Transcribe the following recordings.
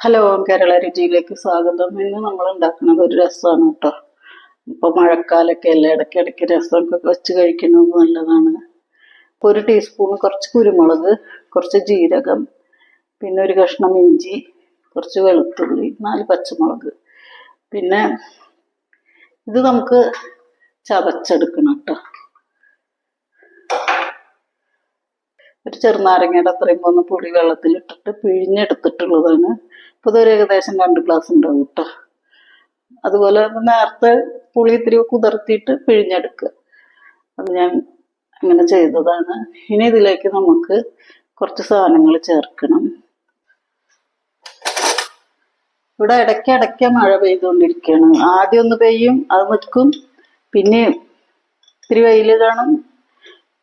Hello Kerala രുചിയിലേക്ക് സ്വാഗതം. ഇന്ന് നമ്മൾ ഉണ്ടാക്കുന്നത് ഒരു രസമാണ് കേട്ടോ. ഇപ്പൊ മഴക്കാലൊക്കെ അല്ലേ ഇടയ്ക്കിടയ്ക്ക് രസമൊക്കെ വെച്ച് കഴിക്കുന്നത് നല്ലതാണ്. ഇപ്പൊ ഒരു ടീസ്പൂൺ കുറച്ച് കുരുമുളക് കുറച്ച് ജീരകം പിന്നെ ഒരു കഷ്ണം ഇഞ്ചി കുറച്ച് വെളുത്തുള്ളി നാല് പച്ചമുളക്. പിന്നെ ഇത് നമുക്ക് ചതച്ചെടുക്കണം കേട്ടോ. ഒരു ചെറുനാരങ്ങയുടെ അത്രയും പോകുന്ന പൊടി വെള്ളത്തിലിട്ടിട്ട് പിഴിഞ്ഞെടുത്തിട്ടുള്ളതാണ്. ഇതൊരു ഏകദേശം രണ്ട് ഗ്ലാസ് ഉണ്ടാവും കേട്ടോ അതുപോലെ നേരത്തെ പുളി ഇത്തിരി കുതിർത്തിയിട്ട് പിഴിഞ്ഞെടുക്കുക അത് ഞാൻ അങ്ങനെ ചെയ്തതാണ്. ഇനി ഇതിലേക്ക് നമുക്ക് കുറച്ച് സാധനങ്ങൾ ചേർക്കണം. ഇവിടെ ഇടയ്ക്ക് ഇടയ്ക്ക് മഴ പെയ്തുകൊണ്ടിരിക്കുകയാണ്. ആദ്യം ഒന്ന് പെയ്യും അത് നിൽക്കും. പിന്നെ ഇത്തിരി വെയിൽ കാണും.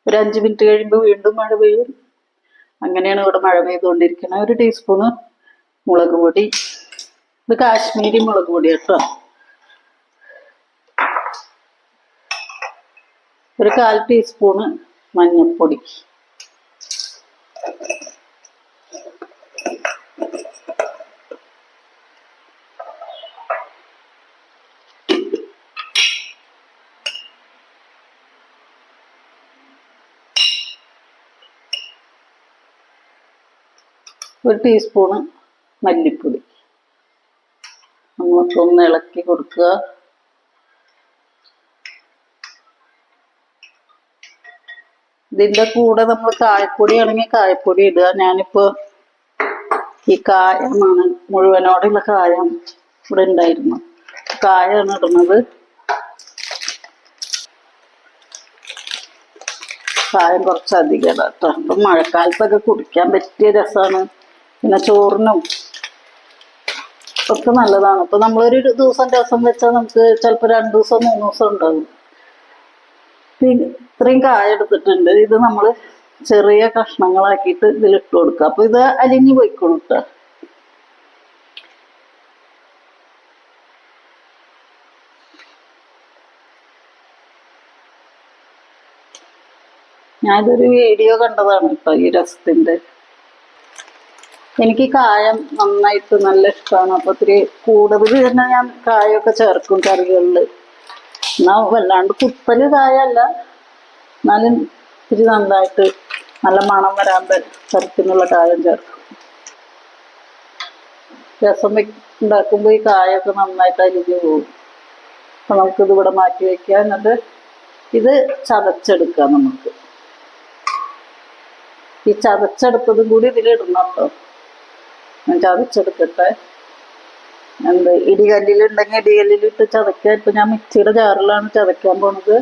ഒരു അഞ്ച് മിനിറ്റ് കഴിയുമ്പോൾ വീണ്ടും മഴ പെയ്യും. അങ്ങനെയാണ് ഇവിടെ മഴ പെയ്തുകൊണ്ടിരിക്കുന്നത് ഒരു ടീസ്പൂണ് മുളക് പൊടി. ഇത് കാശ്മീരി മുളക് പൊടി കേട്ടോ. ഒരു കാൽ ടീസ്പൂണ് മഞ്ഞൾപ്പൊടി ഒരു ടീസ്പൂണ് മല്ലിപ്പൊടി. നമുക്കൊന്ന് ഇളക്കി കൊടുക്കുക. ഇതിന്റെ കൂടെ നമ്മൾ കായപ്പൊടി ആണെങ്കിൽ കായപ്പൊടി ഇടുക. ഞാനിപ്പോ ഈ കായമാണ് മുഴുവനോടെയുള്ള കായം ഇവിടെ ഉണ്ടായിരുന്നു. കായാണ് ഇടുന്നത്. കായം കുറച്ചധികം ഇടാം കേട്ടോ. അപ്പം മഴക്കാലത്തൊക്കെ കുടിക്കാൻ പറ്റിയ രസമാണ് പിന്നെ ചോറിനും ഒക്കെ നല്ലതാണ്. ഇപ്പൊ നമ്മളൊരു ദിവസം രസം വെച്ചാൽ നമുക്ക് ചിലപ്പോൾ രണ്ടു ദിവസം മൂന്ന് ദിവസം ഉണ്ടാകും ഇത്രയും കായ എടുത്തിട്ടുണ്ട്. ഇത് നമ്മൾ ചെറിയ കഷ്ണങ്ങളാക്കിയിട്ട് ഇതിലിട്ട് കൊടുക്കുക അപ്പൊ ഇത് അലിഞ്ഞു പോയിക്കോളും കേട്ടോ ഞാനിതൊരു വീഡിയോ കണ്ടതാണ് ഇപ്പം ഈ രസത്തിന്റെ. എനിക്ക് കായം നന്നായിട്ട് നല്ല ഇഷ്ടമാണ് അപ്പൊ ഒത്തിരി കൂടുതൽ തന്നെ ഞാൻ കായൊക്കെ ചേർക്കും കറികളിൽ എന്നാ വല്ലാണ്ട് കുത്തൽ കായല്ല. എന്നാലും ഇത്തിരി നന്നായിട്ട് നല്ല മണം വരാൻ തരത്തിനുള്ള കായം ചേർക്കും. രസം ഉണ്ടാക്കുമ്പോൾ ഈ കായൊക്കെ നന്നായിട്ട് അരിഞ്ഞു പോകും. അപ്പൊ നമുക്കിത് ഇവിടെ മാറ്റി വെക്കാം എന്നിട്ട് ഇത് ചതച്ചെടുക്കാം നമുക്ക്. ഈ ചതച്ചെടുത്തതും കൂടി ഇതിലിടണം കേട്ടോ. ഞാൻ ചതച്ചെടുക്കട്ടെ. എന്ത് ഇടികല്ലിലുണ്ടെങ്കിൽ ഇടികല്ലിലിട്ട് ചതയ്ക്കുക. ഇപ്പൊ ഞാൻ മിക്സിയുടെ ജാറിലാണ് ചതയ്ക്കാൻ പോണത്.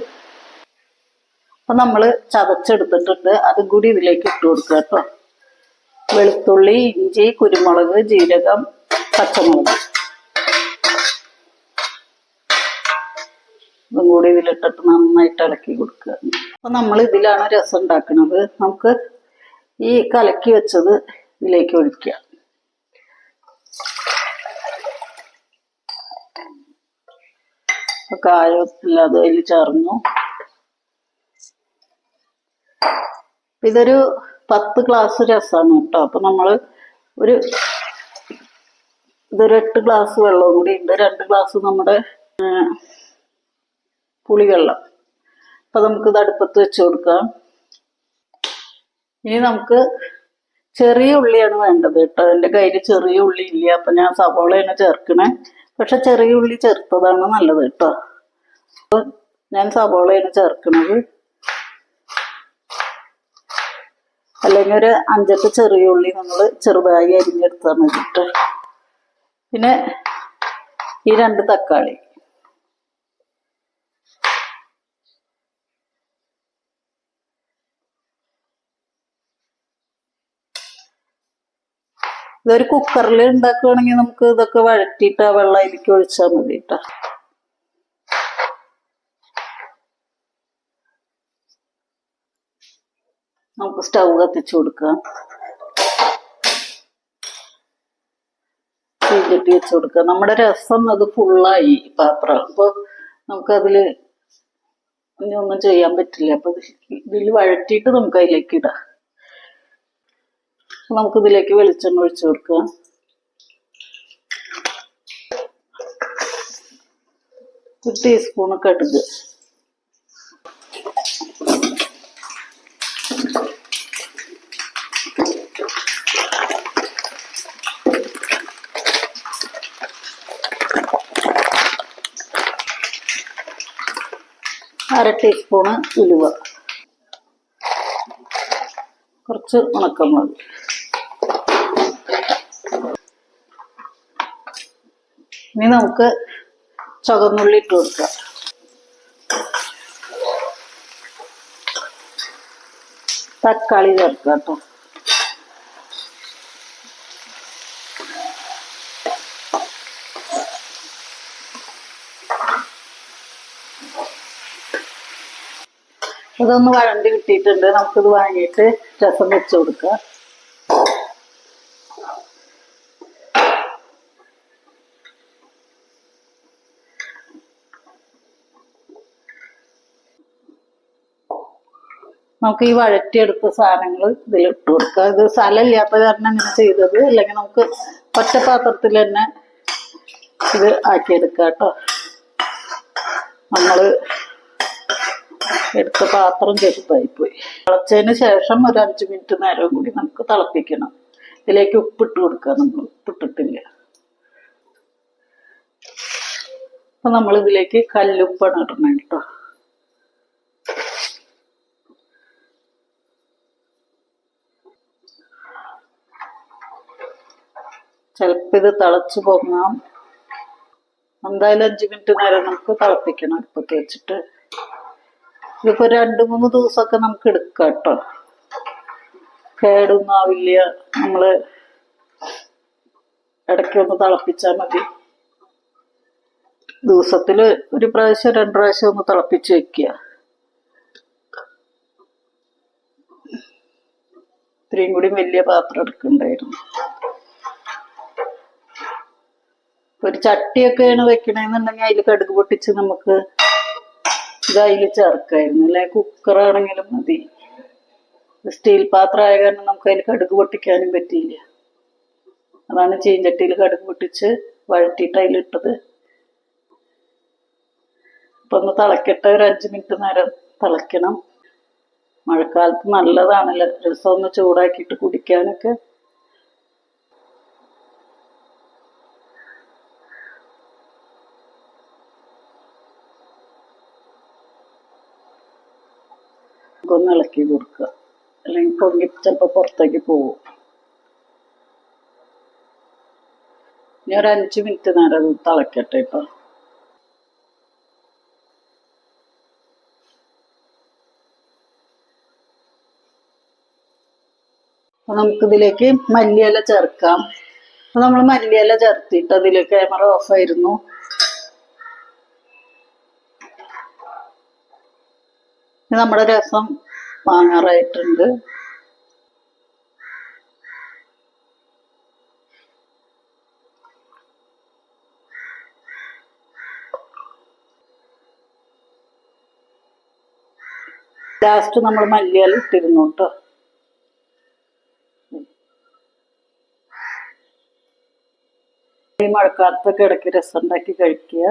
അപ്പൊ നമ്മൾ ചതച്ചെടുത്തിട്ടുണ്ട്. അതും കൂടി ഇതിലേക്ക് ഇട്ട് കൊടുക്കുക കേട്ടോ. വെളുത്തുള്ളി ഇഞ്ചി കുരുമുളക് ജീരകം പച്ചമുളക്. ഇതും കൂടി ഇതിലിട്ടിട്ട് നന്നായിട്ട് ഇളക്കി കൊടുക്കുക. അപ്പൊ നമ്മൾ ഇതിലാണ് രസം ഉണ്ടാക്കുന്നത് നമുക്ക് ഈ കലക്കി വെച്ചത് ഇതിലേക്ക് ഒഴിക്കുക അപ്പൊ കായം അതിൽ ചേർന്നു. ഇതൊരു പത്ത് ഗ്ലാസ് രസമാണ് കേട്ടോ. അപ്പൊ നമ്മൾ ഒരു ഇതൊരു എട്ട് ഗ്ലാസ് വെള്ളവും കൂടി ഉണ്ട്. രണ്ട് ഗ്ലാസ് നമ്മുടെ പുളിവെള്ളം. അപ്പൊ നമുക്ക് ഇത് അടുപ്പത്ത് വെച്ച് കൊടുക്കാം. ഇനി നമുക്ക് ചെറിയ ഉള്ളിയാണ് വേണ്ടത് കേട്ടോ. എന്റെ കയ്യിൽ ചെറിയ ഉള്ളി ഇല്ല. അപ്പൊ ഞാൻ സവോളയാണ് ചേർക്കണേ. പക്ഷെ ചെറിയ ഉള്ളി ചേർത്തതാണ് നല്ലത് കേട്ടോ. ഞാൻ സവോളയാണ് ചേർക്കുന്നത്. അല്ലെങ്കിൽ ഒരു അഞ്ചെട്ട് ചെറിയ ഉള്ളി നമ്മൾ ചെറുതായി അരിഞ്ഞെടുത്താൽ മതി കേട്ടോ. പിന്നെ ഈ രണ്ട് തക്കാളി. ഇതൊരു കുക്കറിൽ ഉണ്ടാക്കുകയാണെങ്കിൽ നമുക്ക് ഇതൊക്കെ വഴറ്റിയിട്ട് ആ വെള്ളം അതിലേക്ക് ഒഴിച്ചാൽ മതി നമുക്ക് സ്റ്റൗ കത്തിച്ചു കൊടുക്കാം. ചീഞ്ചട്ടി വെച്ച് കൊടുക്കുക നമ്മുടെ രസം അത് ഫുള്ളായി പാത്രം. അപ്പോൾ നമുക്കതിൽ ഇനി ഒന്നും ചെയ്യാൻ പറ്റില്ല. അപ്പൊ ഇതിൽ വഴറ്റിയിട്ട് നമുക്ക് അതിലേക്ക് ഇടാം. നമുക്ക് ഇതിലേക്ക് വെളിച്ചെണ്ണ ഒഴിച്ചു കൊടുക്കുക. ഒരു ടീസ്പൂണ് കടുക് അര ടീസ്പൂണ് ഉലുവ. കുറച്ച് ഉണക്കമുളക്. ഇനി നമുക്ക് ചുവന്നുള്ളി ഇട്ട് കൊടുക്കാം. തക്കാളി ചേർക്കുക കേട്ടോ. ഇതൊന്ന് വഴണ്ടി കിട്ടിയിട്ടുണ്ട്. നമുക്കിത് വാങ്ങിയിട്ട് രസം വെച്ച് കൊടുക്കാം. നമുക്ക് ഈ വഴറ്റിയെടുത്ത സാധനങ്ങൾ ഇതിൽ ഇട്ട് കൊടുക്കുക. ഇത് സ്ഥലമില്ലാത്ത കാരണം ഇങ്ങനെ ചെയ്തത്. അല്ലെങ്കിൽ നമുക്ക് ഒറ്റ പാത്രത്തിൽ തന്നെ ഇത് ആക്കിയെടുക്കുക കേട്ടോ. നമ്മൾ എടുത്ത പാത്രം ചെറുതായിപ്പോയി. തിളച്ചതിന് ശേഷം ഒരു അഞ്ച് മിനിറ്റ് നേരം കൂടി നമുക്ക് തിളപ്പിക്കണം. ഇതിലേക്ക് ഉപ്പിട്ട് കൊടുക്കുക നമ്മൾ. ഉപ്പിട്ടിട്ടില്ല. അപ്പം നമ്മളിതിലേക്ക് കല്ലുപ്പാണ് ഇടണം കേട്ടോ. ചിലപ്പോൾ ഇത് തിളച്ചു പൊങ്ങാം. എന്തായാലും അഞ്ച് മിനിറ്റ് നേരം നമുക്ക് തിളപ്പിക്കണം. അടുപ്പത്ത് വെച്ചിട്ട്. ഇതിപ്പോൾ രണ്ട് മൂന്ന് ദിവസമൊക്കെ നമുക്ക് എടുക്കാം കേട്ടോ. കേടൊന്നും ആവില്ല. നമ്മൾ ഇടയ്ക്ക് ഒന്ന് തിളപ്പിച്ചാൽ മതി. ദിവസത്തിൽ ഒരു പ്രാവശ്യം രണ്ട് പ്രാവശ്യം ഒന്ന് തിളപ്പിച്ച് വെക്കുക. ഇത്രയും കൂടി വലിയ പാത്രം എടുക്കണ്ടായിരുന്നു. ഒരു ചട്ടിയൊക്കെയാണ് വെക്കണേന്നുണ്ടെങ്കിൽ അതിൽ കടുക് പൊട്ടിച്ച് നമുക്ക് ഇത് അതിൽ ചേർക്കായിരുന്നു അല്ലെ? കുക്കറാണെങ്കിലും മതി. സ്റ്റീൽ പാത്രമായ കാരണം നമുക്ക് അതിൽ കടുക് പൊട്ടിക്കാനും പറ്റിയില്ല. അതാണ് ചീഞ്ചട്ടിയിൽ കടുക് പൊട്ടിച്ച് വഴറ്റിയിട്ട് അതിലിട്ടത്. അപ്പൊ ഒന്ന് തിളക്കട്ടെ ഒരു അഞ്ച് മിനിറ്റ് നേരം തിളയ്ക്കണം മഴക്കാലത്ത് നല്ലതാണല്ലോ രസം ഒന്ന് ചൂടാക്കിയിട്ട് കുടിക്കാനൊക്കെ. ഒന്ന് ഇളക്കി കൊടുക്കുക. അല്ലെങ്കിൽ പൊങ്ങി ചിലപ്പോൾ പുറത്തേക്ക് പോകും. ഇനി ഒരു അഞ്ച് മിനിറ്റ് നേരം അത് തിളക്കട്ടെ ഇപ്പൊ. അപ്പൊ നമുക്കിതിലേക്ക് മല്ലിയില ചേർക്കാം. അപ്പൊ നമ്മൾ മല്ലിയില ചേർത്തിട്ട് അതിൽ ക്യാമറ ഓഫ് ആയിരുന്നു. നമ്മുടെ രസം വാങ്ങാറായിട്ടുണ്ട്. ലാസ്റ്റ് നമ്മൾ മല്ലിയാൽ ഇട്ടിരുന്നു കേട്ടോ. ഈ മഴക്കാലത്തൊക്കെ ഇടയ്ക്ക് രസം ഉണ്ടാക്കി കഴിക്കുക.